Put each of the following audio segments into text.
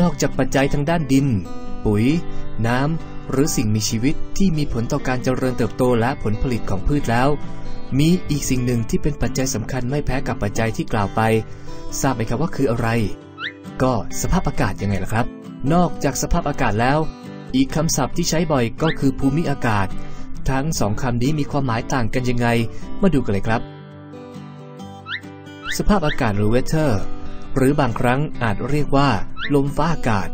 นอกจากปัจจัยทางด้านดิน ปุ๋ย น้ำ หรือสิ่งมีชีวิตที่มีผลต่อการเจริญเติบโตและผลผลิตของพืชแล้ว มีอีกสิ่งหนึ่งที่เป็นปัจจัยสำคัญไม่แพ้กับปัจจัยที่กล่าวไป ทราบไหมครับว่าคืออะไร ก็สภาพอากาศยังไงล่ะครับ นอกจากสภาพอากาศแล้ว อีกคำศัพท์ที่ใช้บ่อยก็คือภูมิอากาศ ทั้งสองคำนี้มีความหมายต่างกันยังไง มาดูกันเลยครับ สภาพอากาศหรือ weather หรือบางครั้งอาจเรียกว่า ลมฟ้าอากาศ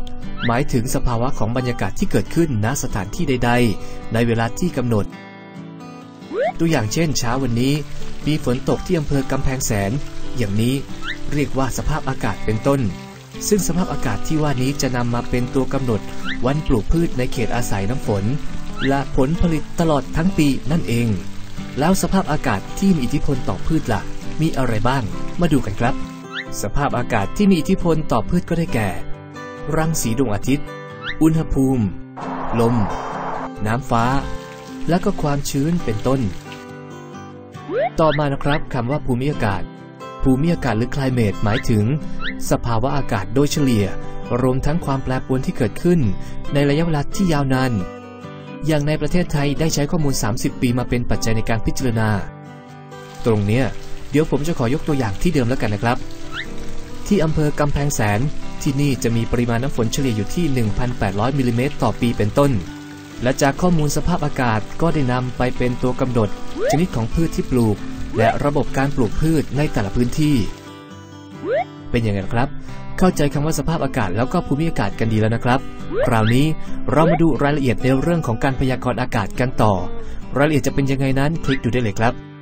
หมายถึงสภาวะของบรรยากาศที่เกิดขึ้นณสถานที่ใด ๆ ในเวลาที่กำหนด ตัวอย่างเช่นเช้าวันนี้ มีฝนตกที่อำเภอกำแพงแสน อย่างนี้เรียกว่าสภาพอากาศเป็นต้น ซึ่งสภาพอากาศที่ว่านี้จะนำมาเป็นตัวกำหนด วันปลูกพืชในเขตอาศัยน้ำฝน และผลผลิตตลอดทั้งปีนั่นเอง แล้วสภาพอากาศที่มีอิทธิพลต่อพืชละ่ะ มีอะไรบ้าง มาดูกันครับ สภาพอากาศที่มีอิทธิพลต่อพืชก็ได้แก่ รังสีดวงอาทิตย์ อุณหภูมิ ลม น้ำฟ้า และก็ความชื้นเป็นต้น ต่อมานะครับคำว่าภูมิอากาศ ภูมิอากาศหรือ climate หมายถึง สภาวะอากาศโดยเฉลี่ย รวมทั้งความแปรปรวนที่เกิดขึ้น ในระยะเวลาที่ยาวนานอย่างในประเทศไทยได้ใช้ข้อมูล 30 ปีมาเป็นปัจจัยในการพิจารณา ตรงเนี้ยเดี๋ยวผมจะขอยกตัวอย่างที่เดิมแล้วกันนะครับ ที่อำเภอกำแพงแสน ที่นี่จะมีปริมาณน้ำฝนเฉลี่ยอยู่ที่ 1,800มิลลิเมตรต่อปีเป็นต้น และจากข้อมูลสภาพอากาศก็ได้นำไปเป็นตัวกำหนด ชนิดของพืชที่ปลูก และระบบการปลูกพืชในแต่ละพื้นที่ เป็นอยังไงล่ะครับ เข้าใจคำว่าสภาพอากาศแล้วก็ภูมิอากาศกันดีแล้วนะครับ คราวนี้เรามาดูรายละเอียดในเรื่องของการพยากรณ์อากาศกันต่อ รายละเอียดจะเป็นยังไงนั้นคลิกดูได้เลยครับ